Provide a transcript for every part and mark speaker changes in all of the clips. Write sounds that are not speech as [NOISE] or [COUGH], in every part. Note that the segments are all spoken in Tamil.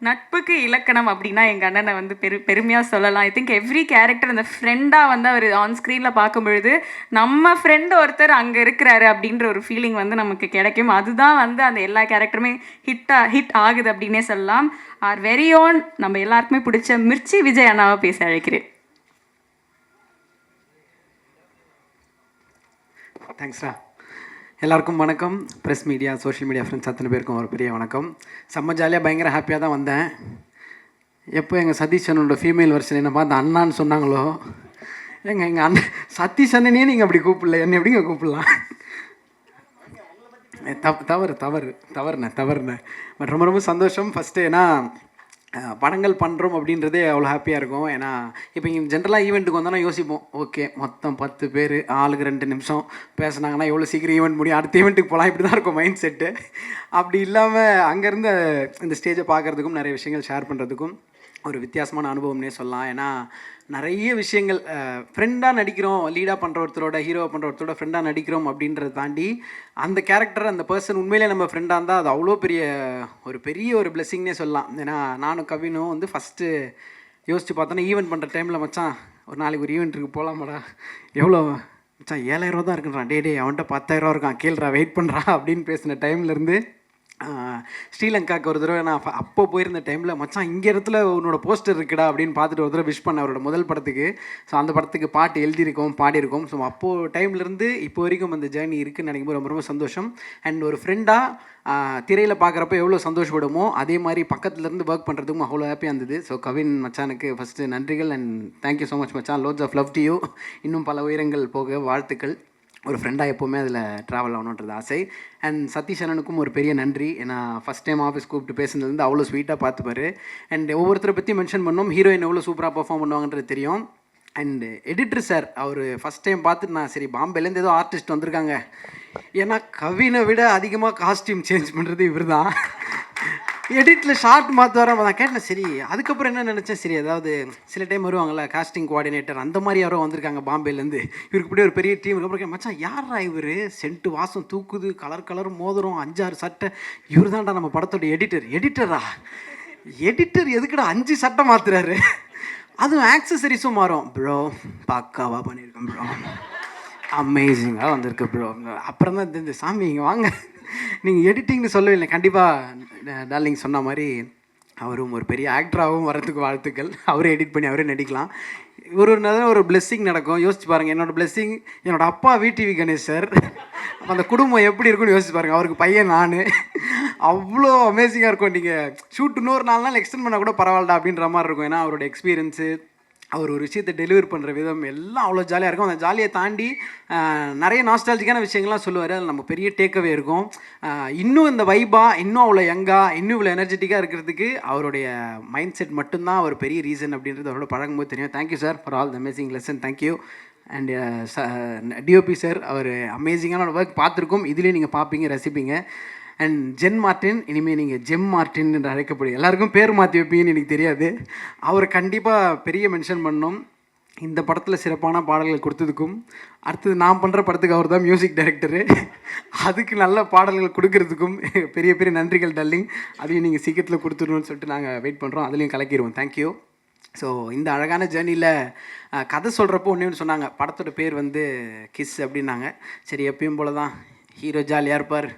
Speaker 1: நட்புக்கு இலக்கணம் அப்படின்னா எங்கள் அண்ணனை வந்து பெரு பெருமையாக சொல்லலாம். ஐ திங்க் எவ்ரி கேரக்டர் அந்த ஃப்ரெண்டாக வந்து அவர் ஆன் ஸ்க்ரீனில் பார்க்கும் பொழுது நம்ம ஃப்ரெண்டு ஒருத்தர் அங்கே இருக்கிறாரு அப்படின்ற ஒரு ஃபீலிங் வந்து நமக்கு கிடைக்கும். அதுதான் வந்து அந்த எல்லா கேரக்டருமே ஹிட்டாக ஹிட் ஆகுது அப்படின்னே சொல்லலாம். ஆர் வெரி ஓன் நம்ம எல்லாருக்குமே பிடிச்ச மிர்ச்சி விஜய் அண்ணாவை பேச அழைக்கிறேன்.
Speaker 2: தேங்க்ஸ்டா எல்லாருக்கும் வணக்கம். Press media social media friends அத்தனை பேருக்கும் ஒரு பெரிய வணக்கம். செம்ம ஜாலியாக பயங்கர ஹாப்பியாக தான் வந்தேன். எப்போ எங்கள் சதீஷ் அண்ணனோட ஃபீமேல் வெர்ஷன் என்ன பார்த்து அண்ணான்னு சொன்னாங்களோ? எங்க எங்கள் அண்ணன் சதீஷ் அண்ணனே நீங்கள் அப்படி கூப்பிடல. என்னை எப்படிங்க கூப்பிடலாம்? தவறு தவறு தவறுண்ணே தவறுண்ணே பட் ரொம்ப ரொம்ப சந்தோஷம். ஃபஸ்ட்டு ஏன்னா படங்கள் பண்ணுறோம் அப்படின்றதே அவ்வளோ ஹாப்பியாக இருக்கும். ஏன்னா இப்போ இங்கே ஜென்ரலாக ஈவெண்ட்டுக்கு வந்தோன்னா யோசிப்போம். ஓகே மொத்தம் பத்து பேர் ஆளுக்கு ரெண்டு நிமிஷம். பேசுனாங்கன்னா எவ்வளோ சீக்கிரம் ஈவெண்ட் முடியும்? அடுத்த ஈவெண்ட்டுக்கு போகலாம் இப்படி தான் இருக்கும் மைண்ட் செட்டு அப்படி இல்லாமல் அங்கேருந்து இந்த ஸ்டேஜை பார்க்குறதுக்கும் நிறைய விஷயங்கள் ஷேர் பண்ணுறதுக்கும் ஒரு வித்தியாசமான அனுபவம்னே சொல்லலாம். ஏன்னா நிறைய விஷயங்கள் ஃப்ரெண்டாக நடிக்கிறோம் லீடாக பண்ணுற ஒருத்தரோட ஹீரோவாக பண்ணுற ஒருத்தரோட ஃப்ரெண்டாக நடிக்கிறோம் அப்படின்றத தாண்டி அந்த கேரக்டர் அந்த பர்சன் உண்மையிலே நம்ம ஃப்ரெண்டாக இருந்தால் அது அவ்வளோ பெரிய ஒரு பெரிய ஒரு பிளெஸ்ஸிங்னே சொல்லலாம். ஏன்னா நானும் கவினும் வந்து ஃபஸ்ட்டு யோசிச்சு பார்த்தோன்னா ஈவெண்ட் பண்ணுற டைமில் மச்சான் ஒரு நாளைக்கு ஒரு ஈவெண்ட்டுக்கு போகலாமாடா எவ்வளோ மச்சான் ஏழாயிரம் ரூபா தான் இருக்குன்றான். டே டே அவன்கிட்ட பத்தாயிரரூவா இருக்கான். கேள்றா வெயிட் பண்ணுறா அப்படின்னு பேசின டைம்லேருந்து ஸ்ரீலங்காவுக்கு ஒரு தடவை நான் அப்போ போயிருந்த டைமில் மச்சான் இங்கே இடத்துல உன்னோட போஸ்டர் இருக்குடா அப்படின்னு பார்த்துட்டு ஒரு தடவை விஷ் பண்ண அவரோட முதல் படத்துக்கு. ஸோ அந்த படத்துக்கு பாட்டு எழுதியிருக்கோம் பாடியிருக்கோம். ஸோ அப்போது டைம்லேருந்து இப்போ வரைக்கும் அந்த ஜேர்னி இருக்குன்னு நினைக்கும்போது ரொம்ப ரொம்ப சந்தோஷம். அண்ட் ஒரு ஃப்ரெண்டாக திரையில் பார்க்குறப்ப எவ்வளோ சந்தோஷப்படுமோ அதே மாதிரி பக்கத்துலேருந்து ஒர்க் பண்ணுறதுக்கும் அவ்வளோ ஹாப்பியாக இருந்தது. ஸோ கவின் மச்சானுக்கு ஃபஸ்ட்டு நன்றிகள் and thank you so much மச்சான். Lots of love to you இன்னும் பல உயரங்கள் போக வாழ்த்துக்கள். ஒரு ஃப்ரெண்டாக எப்போவுமே அதில் ட்ராவல் ஆகணுன்றது ஆசை. அண்ட் சதீஷ் அண்ணனுக்கும் ஒரு பெரிய நன்றி. ஏன்னா ஃபஸ்ட் டைம் ஆஃபீஸ் கூப்பிட்டு பேசுனதுலேருந்து அவ்வளோ ஸ்வீட்டாக பார்த்துப்பாரு. அண்ட் ஒவ்வொருத்தரை பற்றி மென்ஷன் பண்ணோம். ஹீரோயின் எவ்வளோ சூப்பராக பர்ஃபார்ம் பண்ணுவாங்கன்றது தெரியும். அண்டு எடிட்டர் சார் அவர் ஃபஸ்ட் டைம் பார்த்துட்டு நான் சரி பாம்பேலேருந்து ஏதோ ஆர்டிஸ்ட் வந்திருக்காங்க. ஏன்னா கவினை விட அதிகமாக காஸ்டியூம் சேஞ்ச் பண்ணுறது இவர் தான் எடிட்டில் ஷார்ட் மாற்றுவார நான் கேட்டேன் சரி அதுக்கப்புறம் என்ன நினச்சேன்? சரி அதாவது சில டைம் வருவாங்கல்ல காஸ்டிங் கோஆர்டினேட்டர் அந்த மாதிரி யாரோ வந்திருக்காங்க பாம்பேலேருந்து. இவருக்கு இப்படி ஒரு பெரிய டீம் அப்புறம் மச்சான் யாரா இவர்? சென்ட்டு வாசம் தூக்குது கலர் கலர் மோதிரம் அஞ்சாறு சட்டை. இவர் தான்டா நம்ம படத்தோட எடிட்டர் எடிட்டரா எடிட்டர் எதுக்குடா அஞ்சு சட்டை மாற்றுறாரு அதுவும் ஆக்சசரிஸும் மாறும். ப்ரோ பக்காவாக பண்ணியிருக்கேன் ப்ரோ அமேசிங்காக வந்திருக்கு ப்ரோ அப்புறம் தான் இந்த சாமி இங்கே வாங்க. நீங்கள் எடிட்டிங்னு சொல்லவே இல்லை கண்டிப்பாக டார்லிங் சொன்ன மாதிரி அவரும் ஒரு பெரிய ஆக்டராகவும் வரத்துக்கு வாழ்த்துக்கள். அவரே எடிட் பண்ணி அவரே நடிக்கலாம். ஒரு ஒரு நேரம் ஒரு பிளெஸ்ஸிங் நடக்கும். யோசிச்சு பாருங்கள் என்னோடய பிளெஸ்ஸிங் என்னோடய அப்பா விடிவி கணேஷ் சார் அந்த குடும்பம் எப்படி இருக்குன்னு யோசிச்சு பாருங்கள் அவருக்கு பையன் நான். அவ்வளோ அமேசிங்காக இருக்கும். நீங்கள் ஷூட் இன்னொரு நாள் நாள் எக்ஸ்டெண்ட் பண்ணால் கூட பரவாயில்லடா அப்படின்ற மாதிரி இருக்கும். ஏன்னா அவரோட எக்ஸ்பீரியன்ஸு அவர் ஒரு விஷயத்தை டெலிவர் பண்ணுற விதம் எல்லாம் அவ்வளோ ஜாலியாக இருக்கும். அந்த ஜாலியை தாண்டி நிறைய நாஸ்டாலஜிக்கான விஷயங்கள்லாம் சொல்லுவார். அதில் நம்ம பெரிய டேக்கவே இருக்கும். இன்னும் இந்த வைபாக இன்னும் அவ்வளோ யங்காக இன்னும் இவ்வளோ எனர்ஜெட்டிக்காக இருக்கிறதுக்கு அவருடைய மைண்ட் செட் மட்டும்தான் ஒரு பெரிய ரீசன் அப்படின்றது அவரோட பழகும்போது தெரியும். Thank you sir for all the amazing lesson thank you and DOP sir அவர் அமேசிங்கான ஒர்க் பார்த்துருக்கோம். இதுலேயும் நீங்கள் பார்ப்பீங்க ரசிப்பீங்க. அண்ட் ஜென் மார்ட்டின் இனிமேல் நீங்கள் ஜெம் மார்ட்டின் என்று அழைக்கப்படும் எல்லாருக்கும் பேர் மாற்றி வைப்பீங்கன்னு எனக்கு தெரியாது. அவர் கண்டிப்பாக பெரிய மென்ஷன் பண்ணோம். இந்த படத்தில் சிறப்பான பாடல்கள் கொடுத்ததுக்கும் அடுத்தது நான் பண்ணுற படத்துக்கு அவர் தான் மியூசிக் டைரக்டரு அதுக்கு நல்ல பாடல்கள் கொடுக்கறதுக்கும் பெரிய பெரிய நன்றிகள் டல்லிங் அதையும் நீங்கள் சீக்கிரத்தில் கொடுத்துடணும்னு சொல்லிட்டு நாங்கள் வெயிட் பண்ணுறோம் அதுலேயும் கலக்கிடுவோம். தேங்க்யூ ஸோ இந்த அழகான ஜேர்னியில் கதை சொல்கிறப்போ ஒன்று சொன்னாங்க. படத்தோட பேர் வந்து கிஸ் அப்படின்னாங்க. சரி எப்பயும் போல தான் ஹீரோ ஜாலியாக இருப்பார்.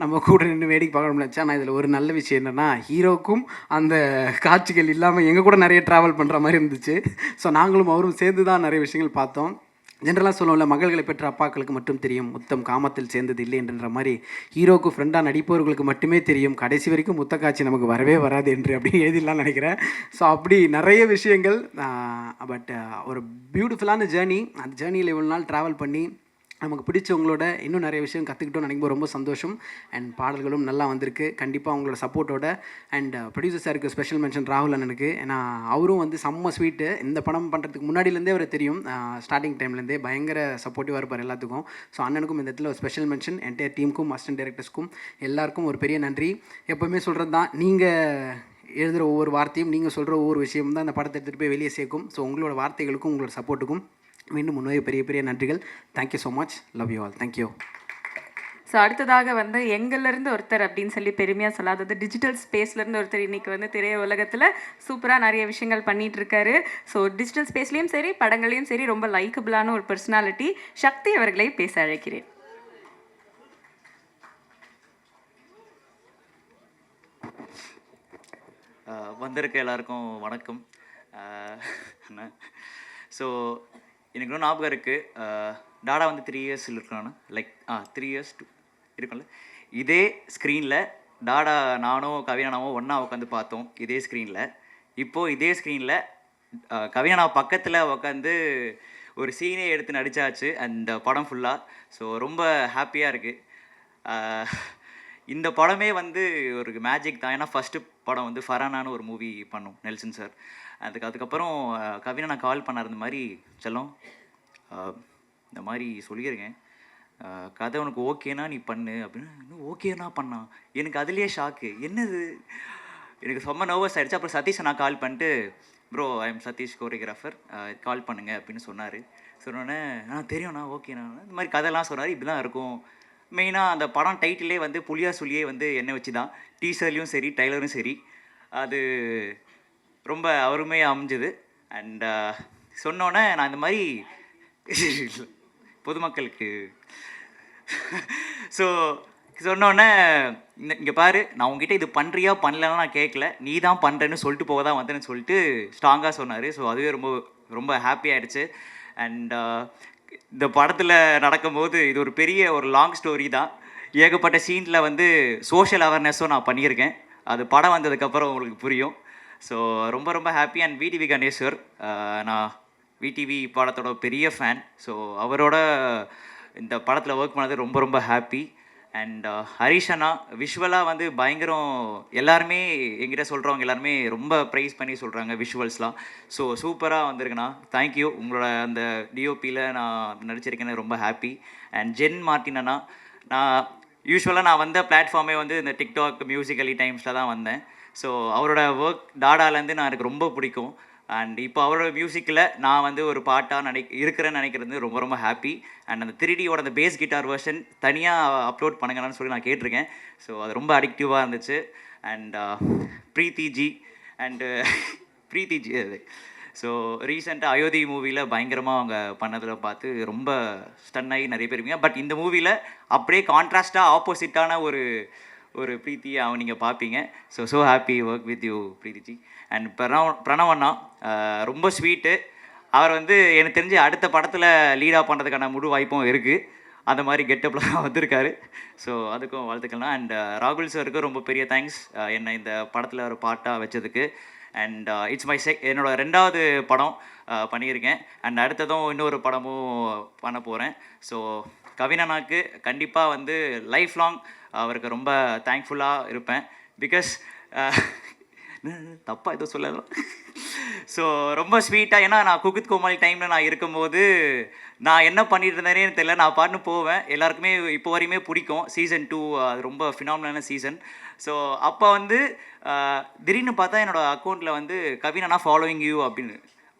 Speaker 2: நம்ம கூட நின்று வேடிக்கை பார்க்கணும்னு நினச்சா ஆனால் இதில் ஒரு நல்ல விஷயம் என்னென்னா ஹீரோக்கும் அந்த காட்சிகள் இல்லாமல் எங்கள் கூட நிறைய ட்ராவல் பண்ணுற மாதிரி இருந்துச்சு. ஸோ நாங்களும் அவரும் சேர்ந்து தான் நிறைய விஷயங்கள் பார்த்தோம். ஜென்ரலாக சொல்லுவோம்ல மகள்களை பெற்ற அப்பாக்களுக்கு மட்டும் தெரியும் முத்தம் காமத்தில் சேர்ந்தது இல்லை என்ற மாதிரி ஹீரோக்கு ஃப்ரெண்டாக நடிப்பவர்களுக்கு மட்டுமே தெரியும். கடைசி வரைக்கும் முத்த காட்சி நமக்கு வரவே வராது என்று அப்படி [LAUGHS] எழுதிடலாம் நினைக்கிறேன். ஸோ அப்படி நிறைய விஷயங்கள் பட் ஒரு பியூட்டிஃபுல்லான ஜேர்னி அந்த ஜேர்னியில் இவ்வளோ நாள் ட்ராவல் பண்ணி நமக்கு பிடிச்சவங்களோட இன்னும் நிறைய விஷயம் கற்றுக்கிட்டோம் நினைக்கும்போது ரொம்ப சந்தோஷம். அண்ட் பாடல்களும் நல்லா வந்திருக்கு. கண்டிப்பாக அவங்களோட சப்போர்ட்டோட அண்ட் ப்ரொடியூசர் சாருக்கு ஸ்பெஷல் மென்ஷன் ராகுல் அண்ணனுக்கு. ஏன்னா அவரும் வந்து செம்ம ஸ்வீட்டு இந்த படம் பண்ணுறதுக்கு முன்னாடியிலேருந்தே அவர் தெரியும். ஸ்டார்டிங் டைம்லேருந்தே பயங்கர சப்போர்ட்டிவாக இருப்பார் எல்லாத்துக்கும். ஸோ அண்ணனுக்கும் இந்த இடத்துல ஒரு ஸ்பெஷல் மென்ஷன் என்டையர் டீமுக்கும் அசிஸ்டன்ட் டைரக்டர்ஸ்க்கும் எல்லாருக்கும் ஒரு பெரிய நன்றி. எப்போவுமே சொல்கிறது தான் நீங்கள் எழுதுகிற ஒவ்வொரு வார்த்தையும் நீங்கள் சொல்கிற ஒவ்வொரு விஷயம் தான் அந்த படத்தை எடுத்துகிட்டு போய் வெளியே சேர்க்கும். ஸோ உங்களோட வார்த்தைகளுக்கும் உங்களோட சப்போர்ட்டுக்கும் மீண்டும் முன்னே பெரிய பெரிய நன்றிகள். Thank you so much love you all thank you
Speaker 1: so அடுத்ததாக வந்து எங்கள்லேருந்து ஒருத்தர் அப்படின்னு சொல்லி பெருமையாக சொல்லாதது டிஜிட்டல் ஸ்பேஸ்லேருந்து ஒருத்தர் இன்னைக்கு வந்து திரைய உலகத்தில் சூப்பராக நிறைய விஷயங்கள் பண்ணிட்டு இருக்காரு ஸோ டிஜிட்டல் ஸ்பேஸ்லேயும் சரி படங்களையும் சரி ரொம்ப லைக்கபிளான ஒரு பர்சனாலிட்டி சக்தி அவர்களை பேச அழைக்கிறேன்.
Speaker 3: வந்திருக்க எல்லாருக்கும் வணக்கம். ஸோ எனக்கு இன்னும் ஞாபகம் இருக்குது டாடா வந்து த்ரீ இயர்ஸ் இருக்கானு. Like a three years two இருக்கும்ல. இதே ஸ்க்ரீனில் டாடா நானும் கவினானாவும் ஒன்றா உட்காந்து பார்த்தோம். இதே ஸ்க்ரீனில் இப்போது இதே ஸ்க்ரீனில் கவினா பக்கத்தில் உட்காந்து ஒரு சீனே எடுத்து நடித்தாச்சு அந்த படம் ஃபுல்லாக ஸோ ரொம்ப ஹாப்பியாக இருக்குது இந்த படமே வந்து ஒரு மேஜிக் தான். ஏன்னா ஃபஸ்ட்டு படம் வந்து ஃபரானான்னு ஒரு மூவி பண்ணும் நெல்சன் சார் அதுக்கு அதுக்கப்புறம் கவினை நான் கால் பண்ணார். இந்த மாதிரி செல்லம் இந்த மாதிரி சொல்லியிருக்கேன். கதை உனக்கு ஓகேனா நீ பண்ணு அப்படின்னு. இன்னும் ஓகேனா பண்ணான் எனக்கு அதுலேயே ஷாக்கு என்னது? எனக்கு செம்ம நர்வஸ் ஆகிடுச்சு அப்புறம் சதீஷை நான் கால் பண்ணிட்டு bro I am Satish choreographer call பண்ணுங்க அப்படின்னு சொன்னார். சொன்னோன்னே ஆ தெரியும்ண்ணா ஓகேண்ணா இந்த மாதிரி கதைலாம் சொன்னார். இப்படி தான் இருக்கும் மெயினாக அந்த படம் டைட்டிலே வந்து புளியா சொல்லியே வந்து என்னை வச்சு தான் டீசர்லையும் சரி டைலரும் சரி. அது ரொம்ப அருமையாக அமைஞ்சுது. அண்ட் uh, சொன்னோன்னே நான் இந்த மாதிரி [LAUGHS] பொதுமக்களுக்கு [LAUGHS] ஸோ சொன்னோன்னே இந்த இங்கே பாரு நான் உங்ககிட்ட இது பண்ணுறியா பண்ணலன்னா நான் கேட்கல நீ தான் பண்ணுறேன்னு சொல்லிட்டு போக தான் வந்தேன்னு சொல்லிட்டு ஸ்ட்ராங்காக சொன்னார். ஸோ அதுவே ரொம்ப ரொம்ப ஹாப்பியாகிடுச்சு அண்ட் uh, இந்த படத்தில் நடக்கும்போது இது ஒரு பெரிய ஒரு லாங் ஸ்டோரி தான். ஏகப்பட்ட சீனில் வந்து சோஷியல் அவேர்னஸும் நான் பண்ணியிருக்கேன். அது படம் வந்ததுக்கப்புறம் உங்களுக்கு புரியும். ஸோ ரொம்ப ரொம்ப ஹாப்பி அண்ட் விடிவி கணேஸ்வர் நான் விடிவி படத்தோட பெரிய ஃபேன் ஸோ அவரோட இந்த படத்தில் ஒர்க் பண்ணது ரொம்ப ரொம்ப ஹாப்பி அண்ட் ஹரிஷனா விஷுவலாக வந்து பயங்கரம் எல்லாருமே எங்கிட்ட சொல்கிறவங்க எல்லாருமே ரொம்ப ப்ரைஸ் பண்ணி சொல்கிறாங்க விஷுவல்ஸ்லாம் ஸோ சூப்பராக வந்திருக்குண்ணா. தேங்க்யூ உங்களோட அந்த டிஓபியில் நான் நடிச்சிருக்கேன்னு ரொம்ப ஹாப்பி அண்ட் ஜென் மார்ட்டின் நான் யூஸ்வலாக நான் வந்த பிளாட்ஃபார்மே வந்து இந்த டிக்டாக் மியூசிக்கலி டைம்ஸில் தான் வந்தேன். ஸோ அவரோட ஒர்க் டாடாலேருந்து நான் எனக்கு ரொம்ப பிடிக்கும். அண்ட் இப்போ அவரோட மியூசிக்கில் நான் வந்து ஒரு பாட்டாக நினை இருக்கிறேன்னு நினைக்கிறது ரொம்ப ரொம்ப ஹாப்பி அண்ட் அந்த த்ரீடியோட அந்த பேஸ் கிட்டார் வெர்ஷன் தனியாக அப்லோட் பண்ணுங்கன்னு சொல்லி நான் கேட்டிருக்கேன். ஸோ அது ரொம்ப அடிக்டிவாக இருந்துச்சு. அண்ட் ப்ரீத்தி ஜி அண்டு ப்ரீத்தி ஜி அது. ஸோ ரீசெண்டாக அயோத்தி மூவியில் பயங்கரமாக அவங்க பண்ணதில் பார்த்து ரொம்ப ஸ்டன் ஆகி நிறைய பேர் இருப்பீங்க. பட் இந்த மூவியில் அப்படியே கான்ட்ராஸ்டாக ஆப்போசிட்டான ஒரு ஒரு பிரீத்தியை அவன் நீங்கள் பார்ப்பீங்க so so happy work with you Preethi ji. And Pranav பிரணவண்ணா அண்ணா ரொம்ப ஸ்வீட்டு அவர் வந்து எனக்கு தெரிஞ்சு அடுத்த படத்தில் லீடாக பண்ணுறதுக்கான முழு வாய்ப்பும் இருக்குது அந்த மாதிரி கெட்டப்பில் வந்திருக்காரு. ஸோ அதுக்கும் வாழ்த்துக்கள்னா அண்ட் ராகுல் சாருக்கு ரொம்ப பெரிய தேங்க்ஸ் என்னை இந்த படத்தில் ஒரு பாட்டாக வச்சதுக்கு. அண்ட் இட்ஸ் மை செக் என்னோட ரெண்டாவது படம் uh, பண்ணியிருக்கேன். அண்ட் அடுத்ததும் இன்னொரு படமும் பண்ண போகிறேன் ஸோ கவினனாக்கு கண்டிப்பாக வந்து லைஃப் லாங் அவருக்கு ரொம்ப தேங்க்ஃபுல்லாக இருப்பேன். பிகாஸ் uh, [LAUGHS] தப்பாக எதுவும் சொல்லலாம் ஸோ ரொம்ப ஸ்வீட்டாக ஏன்னா நான் குகுத் கோமாளி டைமில் நான் இருக்கும்போது நான் என்ன பண்ணிட்டு இருந்தேனே தெரியல. நான் பாட்டுன்னு போவேன். எல்லாருக்குமே இப்போ வரையுமே பிடிக்கும். சீசன் டூ அது ரொம்ப ஃபினாமினான சீசன் ஸோ அப்போ வந்து திடீர்னு பார்த்தா என்னோட அக்கௌண்ட்டில் வந்து கவினா ஃபாலோயிங் யூ அப்படின்னு.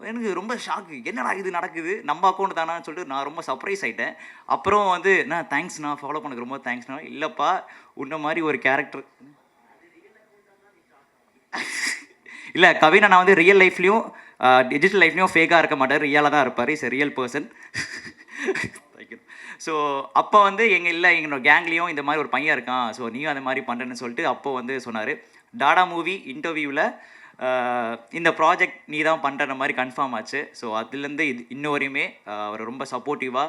Speaker 3: எனக்கு ரொம்ப ஷாக்கு என்னடா இது நடக்குது? நம்ம அக்கௌண்ட் தானான்னு சொல்லிட்டு நான் ரொம்ப சர்ப்ரைஸ் ஆகிட்டேன் அப்புறம் வந்து நான் தேங்க்ஸ் நான் ஃபாலோ பண்ணக்கு ரொம்ப தேங்க்ஸ்ண்ணா இல்லைப்பா உன்ன மாதிரி ஒரு கேரக்டர் இல்லை கவினா நான் வந்து ரியல் லைஃப்லையும் டிஜிட்டல் லைஃப்லையும் ஃபேக்காக இருக்க மாட்டார் ரியலாக தான் இருப்பார். இஸ் ரியல் பர்சன் ஸோ அப்போ வந்து எங்கள் இல்லை எங்களோட கேங்லேயும் இந்த மாதிரி ஒரு பையன் இருக்கான். ஸோ நீயும் அந்த மாதிரி பண்ணுறேன்னு சொல்லிட்டு அப்போ வந்து சொன்னார். டாடா மூவி இன்டர்வியூவில் இந்த ப்ராஜெக்ட் நீ தான் பண்ணுற மாதிரி கன்ஃபார்ம் ஆச்சு. ஸோ அதுலேருந்து இது இன்ன வரையுமே அவர் ரொம்ப சப்போர்ட்டிவாக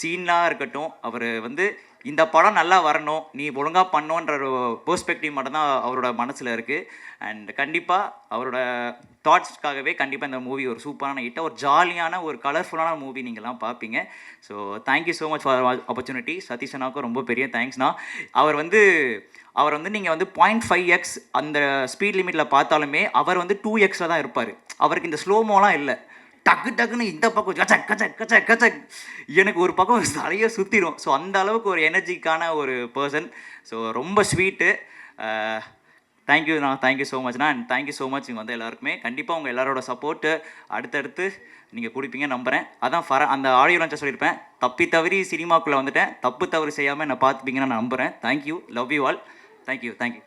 Speaker 3: சீனாக இருக்கட்டும் அவர் வந்து இந்த படம் நல்லா வரணும் நீ ஒழுங்காக பண்ணோன்ற ஒரு பெர்ஸ்பெக்டிவ் மட்டும்தான் அவரோட மனசில் இருக்குது அண்ட் கண்டிப்பாக அவரோட தாட்ஸ்க்காகவே கண்டிப்பாக இந்த மூவி ஒரு சூப்பரான ஹிட்டாக ஒரு ஜாலியான ஒரு கலர்ஃபுல்லான மூவி நீங்கள்லாம் பார்ப்பீங்க so thank you so much for opportunity சதீஷனாக்கும் ரொம்ப பெரிய தேங்க்ஸ்ண்ணா அவர் வந்து அவர் வந்து நீங்கள் வந்து பாயிண்ட் ஃபைவ் எக்ஸ் அந்த ஸ்பீட் லிமிட்டில் பார்த்தாலுமே அவர் வந்து டூ எக்ஸில் தான் இருப்பார். அவருக்கு இந்த ஸ்லோமோலாம் இல்லை. டக்கு டக்குன்னு இந்த பக்கம் கச்சக் கச்சக் கச்சக் கச்சக் எனக்கு ஒரு பக்கம் தலையே சுற்றிடும் ஸோ அந்த அளவுக்கு ஒரு எனர்ஜிக்கான ஒரு பர்சன் ஸோ ரொம்ப ஸ்வீட்டு தேங்க்யூண்ணா thank you so மச்ண்ணா and thank you so much இங்கே வந்து எல்லாருக்குமே. கண்டிப்பாக உங்கள் எல்லாரோட சப்போர்ட்டு அடுத்தடுத்து நீங்கள் கொடுப்பீங்க நம்புகிறேன் அதான் ஃபர அந்த ஆடியோ லான்ச்சை சொல்லியிருப்பேன். தப்பி தவறி சினிமாக்குள்ளே வந்துட்டேன். தப்பு தவறு செய்யாமல் என்னை பார்த்துப்பீங்கன்னு நான் நம்புகிறேன் thank you love you all thank you thank you